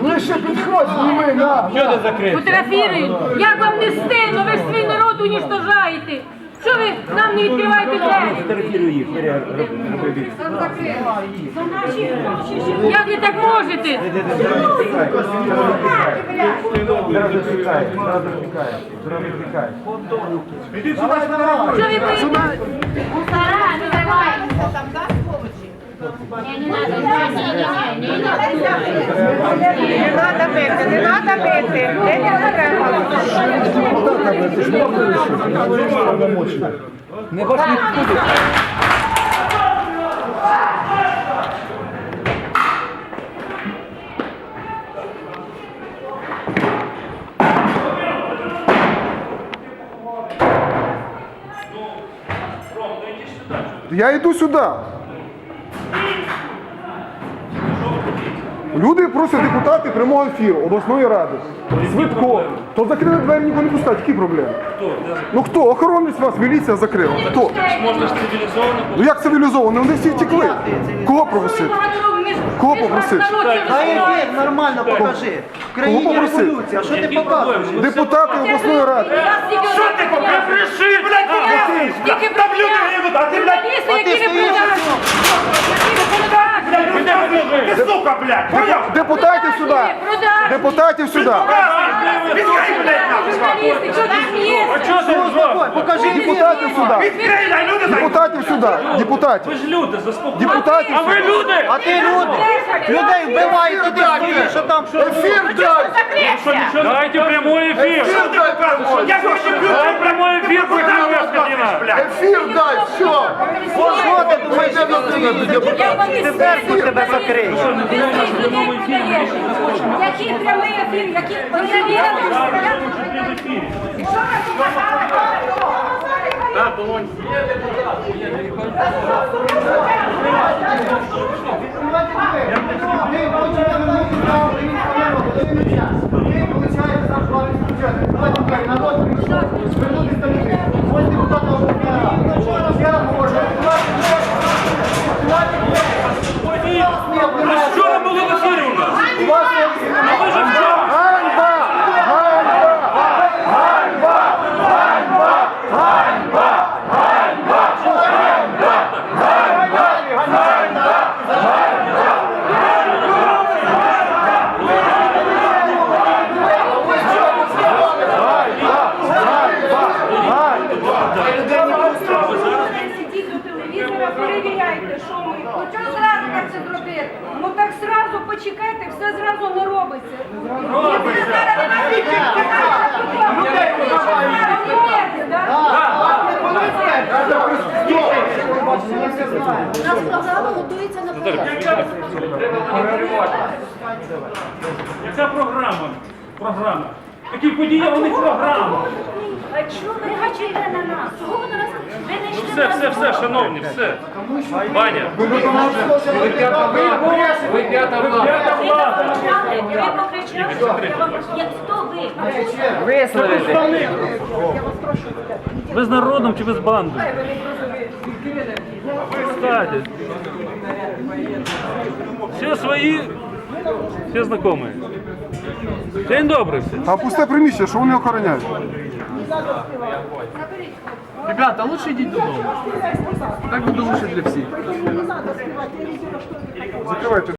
Ближче підходь, зніми, на. Що ти закрив? Фотографірують. Як вам не стидно, ви ж свій народ унічтожаєте. Що ви нам не відкриваєте двері? Фотографірую їх, від. Як ви так можете? Зараз затікає, зараз затікає, зараз затікає. Що ви боїтесь? Мусора, не давай. Не, не надо, не, не, не, не, не надо. Не треба бити. Не, не треба. Не бачиш нікуди. Я йду сюди. Люди просять депутати прямого ефіру обласної ради. Свитко. То закрили двері, нікого не пускають. Які проблеми? Ну хто? Охоронець вас, міліція закрила. Хто? Можна ж цивілізовано Ну як цивілізовано? Вони всі втекли. Кого просити? Кого попросити? Дай ефір нормально покажи. В країні попросити? революція. Що ти показуєш? Депутати обласної ради. Що ти Приши, блядь, Тільки Там люди гинуть, а ти, блядь, журналісти, а які ти не стоїш продажні. Які не продажні. Ти сука, блядь, поняв? Депутатів сюди! Депутатів сюди! Відкрий, блядь, зробиш? Покажи Депутатів сюди! Відкрий, дай люди зайдуть. Депутатів сюди! Депутатів! Ви ж люди, заспокойтесь. Депутатів А ви люди? А ти люди. Людей вбивають, ти що там що? Ефір дай! Дайте прямой ефір. Що ти? Я хочу Дай прямой ефір. Ефір дай! Що? Що ти думаєш, що він стоїть? Я не тебе закриють. Ти своїх людей продаєш. Який прямий ефір, який. Що не було в ефірі у нас? А ви ж вчора. Ганьба! Ганьба! Сидіть до телевізора, перевіряйте, що ми. Ну чого зразу так це зробити? Ну так зразу почекайте, все зразу не робиться. Робиться. У нас програма готується на. Яка програма? Програма. Такі події, а вони програма. А чого ви гачите на нас? Чого ви на нас? Ви Все, все, все, шановні, все. Ваня, Ви п'ята влада. Ви покричали, я вам я- хто ви? Ви з народом чи ви з бандою? Кстати. Все свої, все знайомі. День добрий. А пусте приміщення, що вони охороняють? Ребята, лучше идите додому. Так буде лучше для всіх. Закривайте